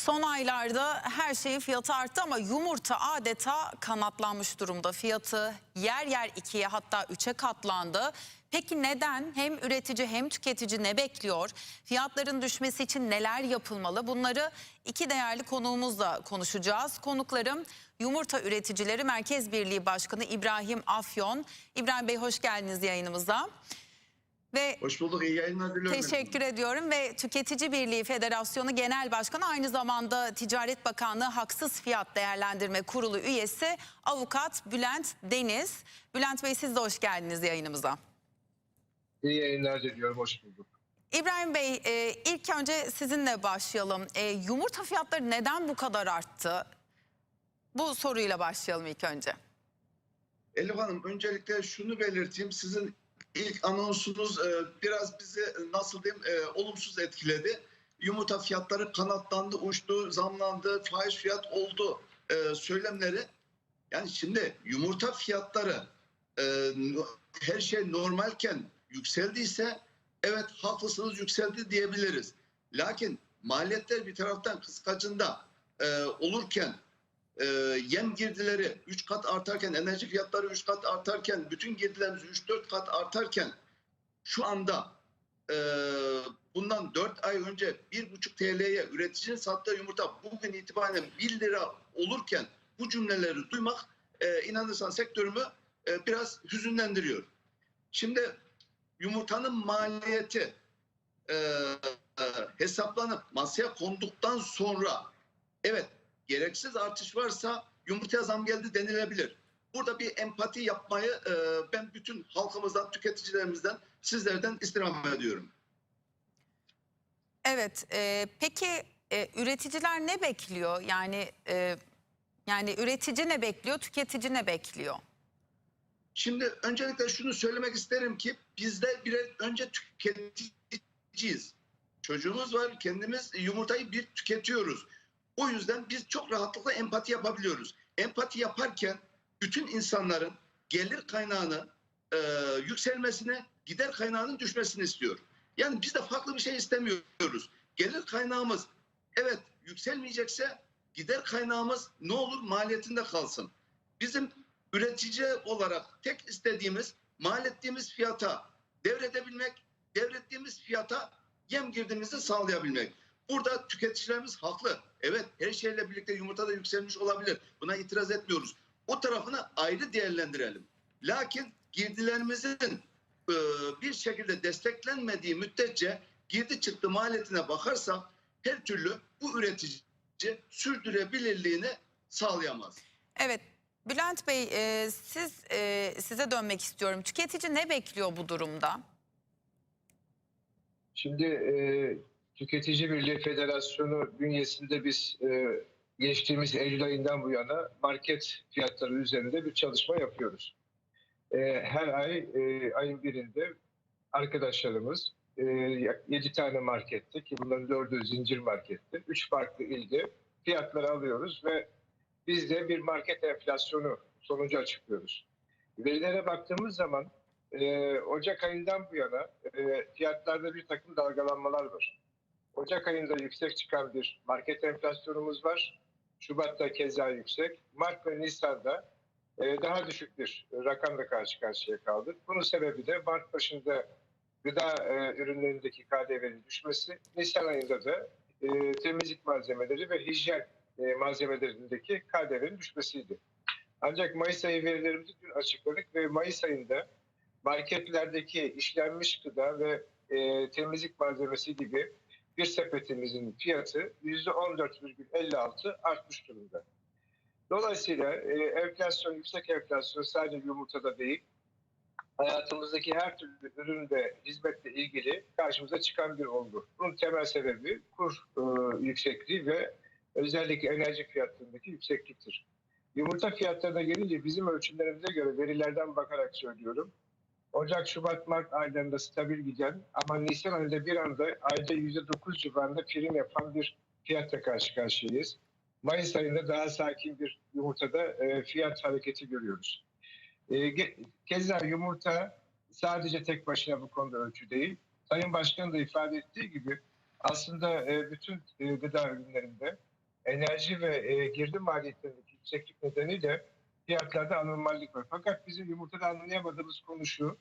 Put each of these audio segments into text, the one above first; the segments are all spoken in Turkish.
Son aylarda her şeyin fiyatı arttı ama yumurta adeta kanatlanmış durumda. Fiyatı yer yer ikiye hatta üçe katlandı. Peki neden? Hem üretici hem tüketici ne bekliyor? Fiyatların düşmesi için neler yapılmalı? Bunları iki değerli konuğumuzla konuşacağız. Konuklarım Yumurta Üreticileri Merkez Birliği Başkanı İbrahim Afyon. İbrahim Bey hoş geldiniz yayınımıza. Ve Hoş bulduk. İyi yayınlar diliyorum. Teşekkür ediyorum ve Tüketici Birliği Federasyonu Genel Başkanı aynı zamanda Ticaret Bakanlığı Haksız Fiyat Değerlendirme Kurulu üyesi avukat Bülent Deniz. Bülent Bey siz de hoş geldiniz yayınımıza. İyi yayınlar diliyorum. Hoş bulduk. İbrahim Bey e, ilk önce sizinle başlayalım. E, yumurta fiyatları neden bu kadar arttı? Bu soruyla başlayalım ilk önce. Elif Hanım öncelikle şunu belirteyim. Sizin ilk anonsunuz e, biraz bizi e, nasıl diyeyim e, olumsuz etkiledi. Yumurta fiyatları kanatlandı, uçtu, zamlandı, faiz fiyat oldu söylemleri. Yani şimdi yumurta fiyatları her şey normalken yükseldiyse evet haklısınız yükseldi diyebiliriz. Lakin maliyetler bir taraftan kıskacında olurken e, yem girdileri 3 kat artarken, enerji fiyatları 3 kat artarken, bütün girdilerimiz 3-4 kat artarken şu anda e, bundan 4 ay önce 1,5 TL'ye üreticinin sattığı yumurta bugün itibaren 1 lira olurken bu cümleleri duymak e, inanırsan sektörümü e, biraz hüzünlendiriyor. Şimdi yumurtanın maliyeti e, e, hesaplanıp masaya konduktan sonra evet gereksiz artış varsa yumurtaya zam geldi denilebilir. Burada bir empati yapmayı e, ben bütün halkımızdan, tüketicilerimizden, sizlerden istirham ediyorum. Evet e, peki e, üreticiler ne bekliyor? Yani e, yani üretici ne bekliyor, tüketici ne bekliyor? Şimdi öncelikle şunu söylemek isterim ki bizler birer önce tüketiciyiz. Çocuğumuz var, kendimiz yumurtayı bir tüketiyoruz. O yüzden biz çok rahatlıkla empati yapabiliyoruz. Empati yaparken bütün insanların gelir kaynağını e, yükselmesine, gider kaynağının düşmesini istiyor. Yani biz de farklı bir şey istemiyoruz. Gelir kaynağımız evet yükselmeyecekse gider kaynağımız ne olur maliyetinde kalsın. Bizim üretici olarak tek istediğimiz mal ettiğimiz fiyata devredebilmek, devrettiğimiz fiyata yem girdiğimizi sağlayabilmek. Burada tüketicilerimiz haklı. Evet her şeyle birlikte yumurta da yükselmiş olabilir. Buna itiraz etmiyoruz. O tarafını ayrı değerlendirelim. Lakin girdilerimizin e, bir şekilde desteklenmediği müddetçe girdi çıktı maliyetine bakarsak her türlü bu üretici sürdürülebilirliğini sağlayamaz. Evet Bülent Bey e, siz e, size dönmek istiyorum. Tüketici ne bekliyor bu durumda? Şimdi e, Tüketici Birliği Federasyonu bünyesinde biz e, geçtiğimiz Eylül ayından bu yana market fiyatları üzerinde bir çalışma yapıyoruz. E, her ay e, ayın birinde arkadaşlarımız e, 7 tane markette ki bunların 4'ü zincir markette 3 farklı ilde fiyatları alıyoruz ve biz de bir market enflasyonu sonucu açıklıyoruz. Verilere baktığımız zaman e, Ocak ayından bu yana e, fiyatlarda bir takım dalgalanmalar var. Ocak ayında yüksek çıkan bir market enflasyonumuz var. Şubat'ta keza yüksek. Mart ve Nisan'da e, daha düşük bir rakamla karşı karşıya kaldık. Bunun sebebi de Mart başında gıda e, ürünlerindeki KDV'nin düşmesi, Nisan ayında da e, temizlik malzemeleri ve hijyen malzemelerindeki KDV'nin düşmesiydi. Ancak Mayıs ayı verilerimizi dün açıkladık ve Mayıs ayında marketlerdeki işlenmiş gıda ve temizlik malzemesi gibi bir sepetimizin fiyatı %14,56 artmış durumda. Dolayısıyla e, enflasyon, yüksek enflasyon sadece yumurtada değil, hayatımızdaki her türlü ürün ve hizmetle ilgili karşımıza çıkan bir olgu. Bunun temel sebebi kur e, yüksekliği ve özellikle enerji fiyatlarındaki yüksekliktir. Yumurta fiyatlarına gelince bizim ölçümlerimize göre verilerden bakarak söylüyorum. Ocak, Şubat, Mart aylarında stabil giden ama Nisan ayında bir anda ayda %9 civarında prim yapan bir fiyatla karşı karşıyayız. Mayıs ayında daha sakin bir yumurtada e, fiyat hareketi görüyoruz. E, keza yumurta sadece tek başına bu konuda ölçü değil. Sayın Başkan da ifade ettiği gibi aslında e, bütün e, gıda ürünlerinde enerji ve e, girdi maliyetlerindeki yükseklik nedeniyle fiyatlarda anormallik var. Fakat bizim yumurtada anlayamadığımız konu şu.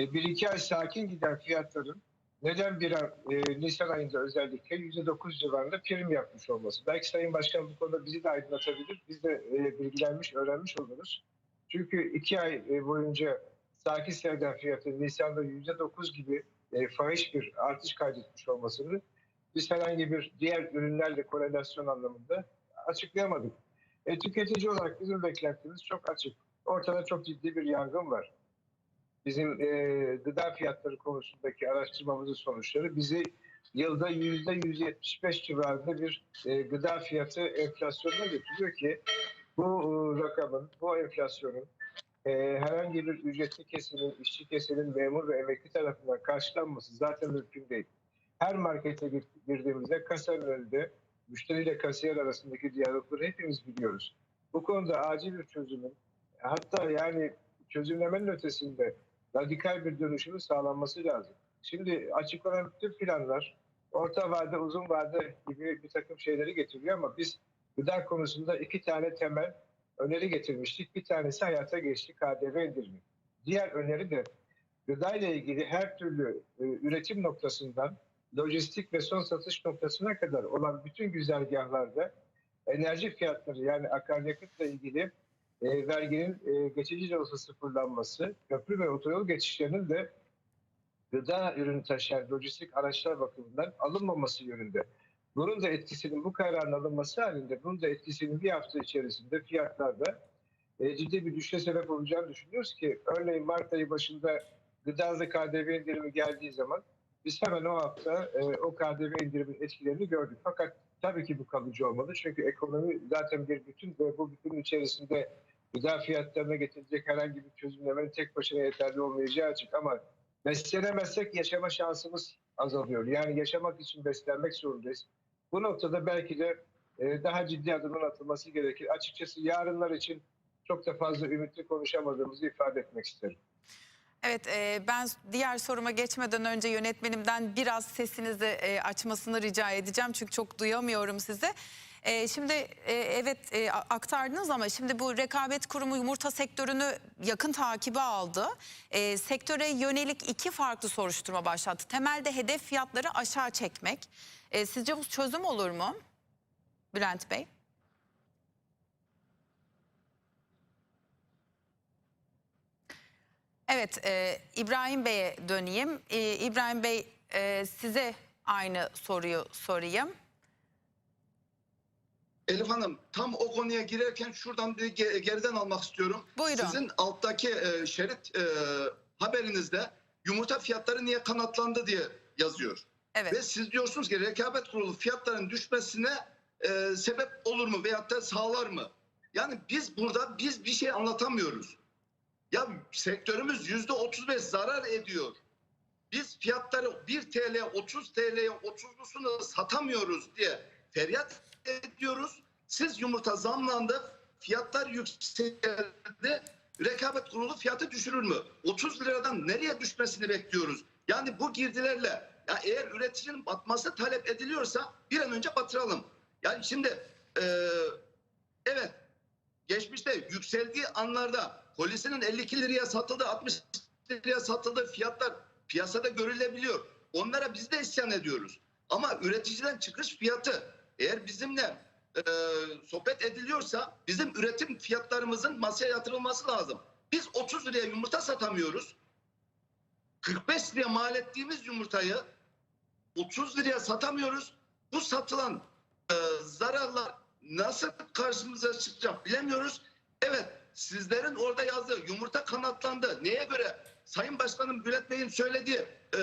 E, bir iki ay sakin giden fiyatların neden bir ay, e, Nisan ayında özellikle %9 civarında prim yapmış olması. Belki Sayın Başkan bu konuda bizi de aydınlatabilir. Biz de e, bilgilenmiş, öğrenmiş oluruz. Çünkü iki ay e, boyunca sakin seyreden fiyatın Nisan'da %9 gibi e, fahiş bir artış kaydetmiş olmasını biz herhangi bir diğer ürünlerle korelasyon anlamında açıklayamadık. E, tüketici olarak bizim beklentimiz çok açık. Ortada çok ciddi bir yangın var. Bizim e, gıda fiyatları konusundaki araştırmamızın sonuçları bizi yılda yüzde 175 civarında bir e, gıda fiyatı enflasyonuna getiriyor ki bu e, rakamın, bu enflasyonun e, herhangi bir ücretli kesimin, işçi kesimin, memur ve emekli tarafından karşılanması zaten mümkün değil. Her markete gir- girdiğimizde kasanın önünde müşteriyle kasiyer arasındaki diyalogları hepimiz biliyoruz. Bu konuda acil bir çözümün, hatta yani çözümlemenin ötesinde radikal bir dönüşümün sağlanması lazım. Şimdi açıklanan bütün planlar orta vade, uzun vade gibi bir takım şeyleri getiriyor ama biz gıda konusunda iki tane temel öneri getirmiştik. Bir tanesi hayata geçti KDV indirimi. Diğer öneri de gıda ile ilgili her türlü e, üretim noktasından lojistik ve son satış noktasına kadar olan bütün güzergahlarda enerji fiyatları yani akaryakıtla ilgili e, verginin e, geçici de olsa sıfırlanması, köprü ve otoyol geçişlerinin de gıda ürünü taşıyan lojistik araçlar bakımından alınmaması yönünde. Bunun da etkisinin bu kararın alınması halinde bunun da etkisinin bir hafta içerisinde fiyatlarda e, ciddi bir düşüşe sebep olacağını düşünüyoruz ki örneğin Mart ayı başında gıdada KDV indirimi geldiği zaman biz hemen o hafta e, o KDV indirimin etkilerini gördük. Fakat tabii ki bu kalıcı olmalı. Çünkü ekonomi zaten bir bütün ve bu bütünün içerisinde gıda fiyatlarına getirecek herhangi bir çözümlemenin tek başına yeterli olmayacağı açık. Ama beslenemezsek yaşama şansımız azalıyor. Yani yaşamak için beslenmek zorundayız. Bu noktada belki de e, daha ciddi adımın atılması gerekir. Açıkçası yarınlar için çok da fazla ümitli konuşamadığımızı ifade etmek isterim. Evet e, ben diğer soruma geçmeden önce yönetmenimden biraz sesinizi e, açmasını rica edeceğim. Çünkü çok duyamıyorum sizi. E, şimdi e, evet e, aktardınız ama şimdi bu rekabet kurumu yumurta sektörünü yakın takibe aldı. E, sektöre yönelik iki farklı soruşturma başlattı. Temelde hedef fiyatları aşağı çekmek. E, sizce bu çözüm olur mu? Bülent Bey. Evet, e, İbrahim Bey'e döneyim. E, İbrahim Bey e, size aynı soruyu sorayım. Elif Hanım tam o konuya girerken şuradan bir ge- geriden almak istiyorum. Buyurun. Sizin alttaki e, şerit e, haberinizde yumurta fiyatları niye kanatlandı diye yazıyor. Evet. Ve siz diyorsunuz ki rekabet kurulu fiyatların düşmesine e, sebep olur mu veyahut da sağlar mı? Yani biz burada biz bir şey anlatamıyoruz. Ya sektörümüz yüzde 35 zarar ediyor. Biz fiyatları 1 TL 30 TL'ye 30'lusunu satamıyoruz diye feryat ediyoruz. Siz yumurta zamlandı, fiyatlar yükseldi. Rekabet kurulu fiyatı düşürür mü? 30 liradan nereye düşmesini bekliyoruz? Yani bu girdilerle ya eğer üreticinin batması talep ediliyorsa bir an önce batıralım. Yani şimdi e, evet geçmişte yükseldiği anlarda polisinin 52 liraya satıldığı 60 liraya satıldığı fiyatlar piyasada görülebiliyor. Onlara biz de isyan ediyoruz. Ama üreticiden çıkış fiyatı eğer bizimle e, sohbet ediliyorsa bizim üretim fiyatlarımızın masaya yatırılması lazım. Biz 30 liraya yumurta satamıyoruz. 45 liraya mal ettiğimiz yumurtayı 30 liraya satamıyoruz. Bu satılan e, zararlar nasıl karşımıza çıkacak bilemiyoruz. Evet sizlerin orada yazdığı yumurta kanatlandı. Neye göre? Sayın Başkanım Bülent Bey'in söylediği e,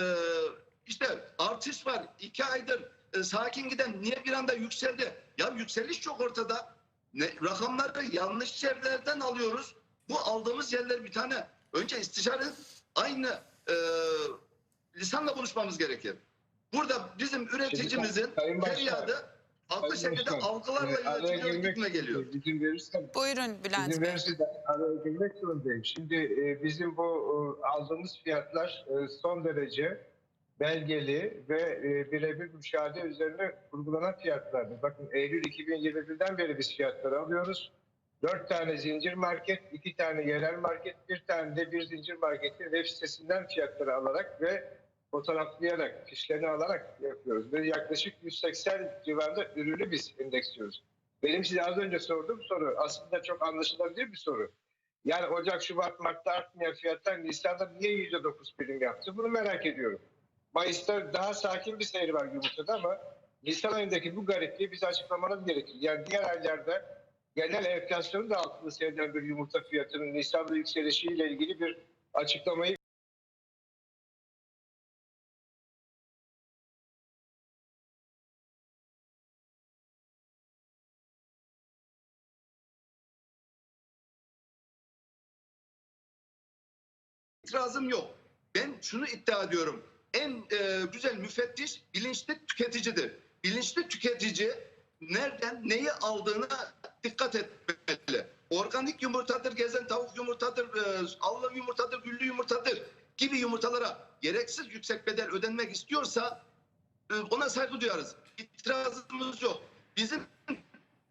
işte artış var. iki aydır e, sakin giden niye bir anda yükseldi? Ya yükseliş çok ortada. Ne, rakamları yanlış yerlerden alıyoruz. Bu aldığımız yerler bir tane önce istişare aynı e, lisanla konuşmamız gerekir. Burada bizim üreticimizin feryadı haklı şekilde yönetiliyor girmek gitme geliyor. İzin verirsen Buyurun Bülent İzin Bey. verirseniz araya girmek zorundayım. Şimdi e, bizim bu e, aldığımız fiyatlar e, son derece belgeli ve e, birebir müşahede üzerine kurgulanan fiyatlardır. Bakın Eylül 2021'den beri biz fiyatları alıyoruz. Dört tane zincir market, iki tane yerel market, bir tane de bir zincir marketin web sitesinden fiyatları alarak ve fotoğraflayarak, fişlerini alarak yapıyoruz. Ve yaklaşık 180 civarında ürünü biz endeksliyoruz. Benim size az önce sorduğum soru aslında çok anlaşılabilir bir soru. Yani Ocak, Şubat, Mart'ta artmayan fiyatlar Nisan'da niye %9 prim yaptı? Bunu merak ediyorum. Mayıs'ta daha sakin bir seyir var yumurtada ama Nisan ayındaki bu garipliği bize açıklamanız gerekir. Yani diğer aylarda genel enflasyonu da altında seyreden bir yumurta fiyatının Nisan'da yükselişiyle ilgili bir açıklamayı itirazım yok. Ben şunu iddia ediyorum. En e, güzel müfettiş bilinçli tüketicidir. Bilinçli tüketici nereden neyi aldığına dikkat etmeli. Organik yumurtadır, gezen tavuk yumurtadır, e, allı yumurtadır, güllü yumurtadır gibi yumurtalara gereksiz yüksek bedel ödenmek istiyorsa e, ona saygı duyarız. İtirazımız yok. Bizim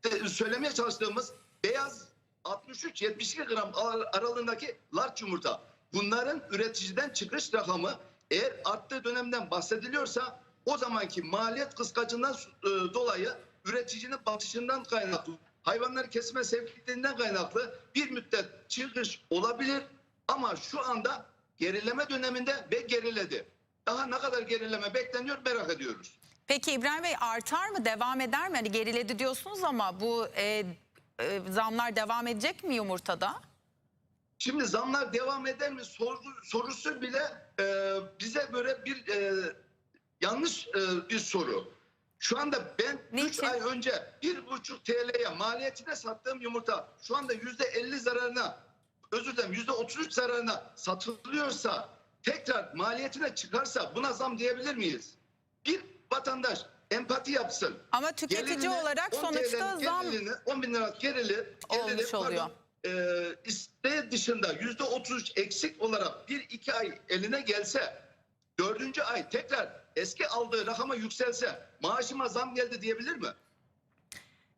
de söylemeye çalıştığımız beyaz 63-72 gram ar- aralığındaki large yumurta. Bunların üreticiden çıkış rakamı eğer arttığı dönemden bahsediliyorsa o zamanki maliyet kıskacından e, dolayı üreticinin batışından kaynaklı, hayvanları kesme sevkliğinden kaynaklı bir müddet çıkış olabilir ama şu anda gerileme döneminde ve geriledi. Daha ne kadar gerileme bekleniyor merak ediyoruz. Peki İbrahim Bey artar mı devam eder mi? Hani geriledi diyorsunuz ama bu e, e, zamlar devam edecek mi yumurtada? Şimdi zamlar devam eder mi sorgu, sorusu bile e, bize böyle bir e, yanlış e, bir soru. Şu anda ben 3 Niçin? ay önce 1,5 TL'ye maliyetine sattığım yumurta şu anda %50 zararına özür dilerim %33 zararına satılıyorsa tekrar maliyetine çıkarsa buna zam diyebilir miyiz? Bir vatandaş empati yapsın. Ama tüketici Gelirini, olarak 10 sonuçta zam gelirini, 10 bin lira gerili, gerili Olmuş pardon, oluyor. E, isteği dışında yüzde 33 eksik olarak bir iki ay eline gelse dördüncü ay tekrar eski aldığı rakama yükselse maaşıma zam geldi diyebilir mi?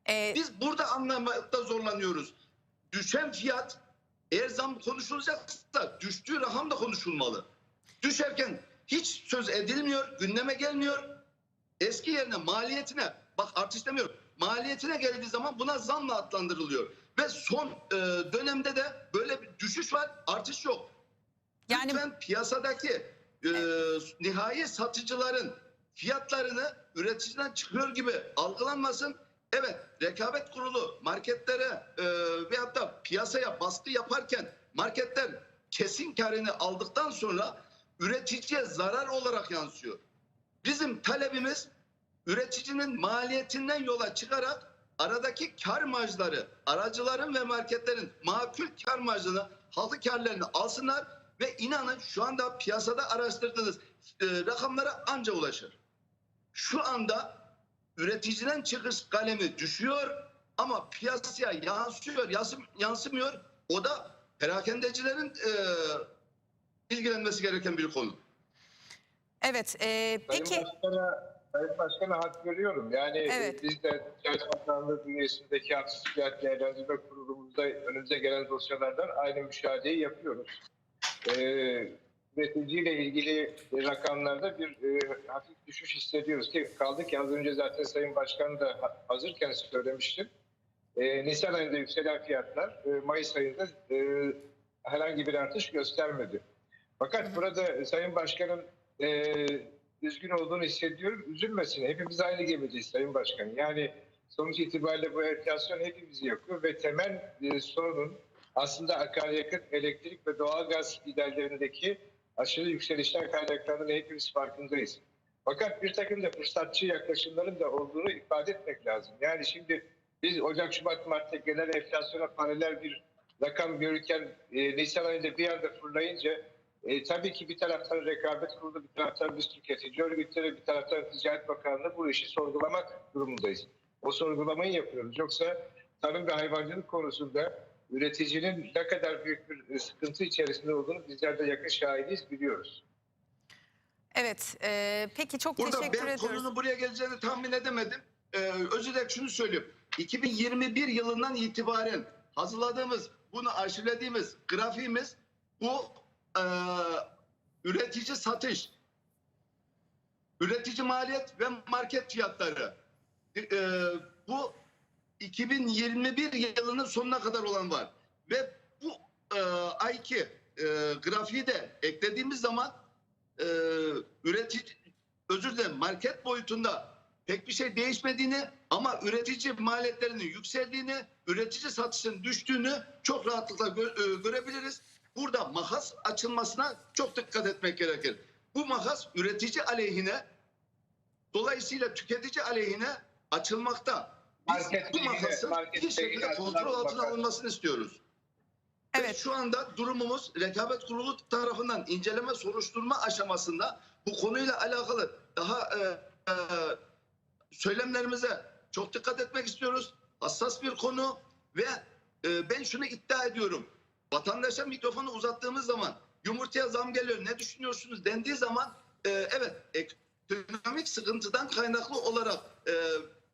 e, Biz burada anlamakta zorlanıyoruz. Düşen fiyat eğer zam konuşulacaksa düştüğü rakam da konuşulmalı. Düşerken hiç söz edilmiyor, gündeme gelmiyor. Eski yerine maliyetine, bak artış demiyorum, maliyetine geldiği zaman buna zamla adlandırılıyor. Ve son e, dönemde de böyle bir düşüş var, artış yok. yani Lütfen piyasadaki e, nihai satıcıların fiyatlarını üreticiden çıkıyor gibi algılanmasın. Evet rekabet kurulu marketlere e, veyahut da piyasaya baskı yaparken marketler kesin karını aldıktan sonra üreticiye zarar olarak yansıyor. Bizim talebimiz üreticinin maliyetinden yola çıkarak aradaki kar marjları, aracıların ve marketlerin makul kar marjını, halı karlarını alsınlar ve inanın şu anda piyasada araştırdığınız e, rakamlara anca ulaşır. Şu anda üreticiden çıkış kalemi düşüyor ama piyasaya yansıyor, yansım, yansımıyor. O da perakendecilerin e, ilgilenmesi gereken bir konu. evet e, peki Başkan'a, Sayın Başkan'a hak veriyorum. Yani Evet. biz de Ticaret Bakanlığı bünyesindeki haksız fiyat değerlendirme kurulumuzda önümüze gelen dosyalardan aynı müşahedeyi yapıyoruz. Ee, üreticiyle ilgili rakamlarda bir e, hafif düşüş hissediyoruz ki kaldı ki az önce zaten Sayın Başkan da ha- hazırken söylemiştim. E, Nisan ayında yükselen fiyatlar e, Mayıs ayında e, herhangi bir artış göstermedi. Fakat burada Sayın Başkan'ın e, üzgün olduğunu hissediyorum. Üzülmesin. Hepimiz aynı gemideyiz Sayın Başkan. Yani sonuç itibariyle bu enflasyon hepimizi yakıyor ve temel e, sorunun aslında akaryakıt, elektrik ve doğalgaz giderlerindeki aşırı yükselişten kaynaklandığını hepimiz farkındayız. Fakat bir takım da fırsatçı yaklaşımların da olduğunu ifade etmek lazım. Yani şimdi biz Ocak, Şubat, Mart'ta genel enflasyona paralel bir rakam görürken e, Nisan ayında bir anda fırlayınca e, tabii ki bir taraftan rekabet kurulu, bir taraftan biz tüketici örgütleri, bir taraftan Ticaret Bakanlığı bu işi sorgulamak durumundayız. O sorgulamayı yapıyoruz. Yoksa tarım ve hayvancılık konusunda üreticinin ne kadar büyük bir e, sıkıntı içerisinde olduğunu bizler de yakın şahidiyiz, biliyoruz. Evet. e, peki çok Burada teşekkür ben ediyoruz. konunun buraya geleceğini tahmin edemedim. Ee, özür dilerim şunu söyleyeyim. 2021 yılından itibaren hazırladığımız, bunu arşivlediğimiz grafiğimiz bu e, üretici satış, üretici maliyet ve market fiyatları. E, bu 2021 yılının sonuna kadar olan var. Ve bu e, ayki e, grafiği de eklediğimiz zaman e, üretici özür dilerim market boyutunda pek bir şey değişmediğini ama üretici maliyetlerinin yükseldiğini, üretici satışın düştüğünü çok rahatlıkla gö- e, görebiliriz. Burada makas açılmasına çok dikkat etmek gerekir. Bu makas üretici aleyhine dolayısıyla tüketici aleyhine açılmakta. Biz Market bu market bir şekilde kontrol altına alınmasını istiyoruz. Ve Evet. şu anda durumumuz rekabet kurulu tarafından inceleme soruşturma aşamasında bu konuyla alakalı daha e, e, söylemlerimize çok dikkat etmek istiyoruz. Hassas bir konu ve e, ben şunu iddia ediyorum. Vatandaşa mikrofonu uzattığımız zaman yumurtaya zam geliyor ne düşünüyorsunuz dendiği zaman e, evet ekonomik sıkıntıdan kaynaklı olarak e,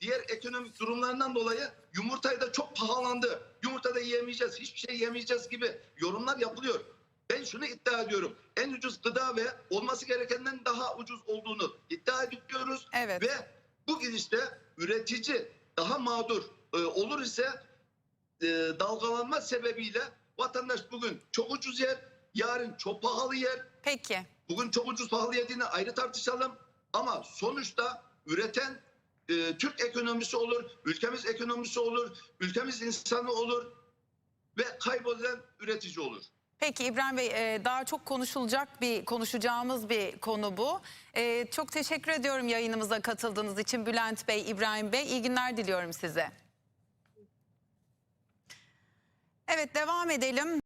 diğer ekonomik durumlarından dolayı yumurtayı da çok pahalandı. Yumurta da yiyemeyeceğiz, hiçbir şey yemeyeceğiz gibi yorumlar yapılıyor. Ben şunu iddia ediyorum. En ucuz gıda ve olması gerekenden daha ucuz olduğunu iddia ediyoruz. Evet. Ve bu gidişte üretici daha mağdur e, olur ise e, dalgalanma sebebiyle vatandaş bugün çok ucuz yer, yarın çok pahalı yer. Peki. Bugün çok ucuz pahalı yediğini ayrı tartışalım. Ama sonuçta üreten e, Türk ekonomisi olur, ülkemiz ekonomisi olur, ülkemiz insanı olur ve kaybolan üretici olur. Peki İbrahim Bey e, daha çok konuşulacak bir konuşacağımız bir konu bu. E, Çok teşekkür ediyorum yayınımıza katıldığınız için Bülent Bey, İbrahim Bey. İyi günler diliyorum size. Evet devam edelim.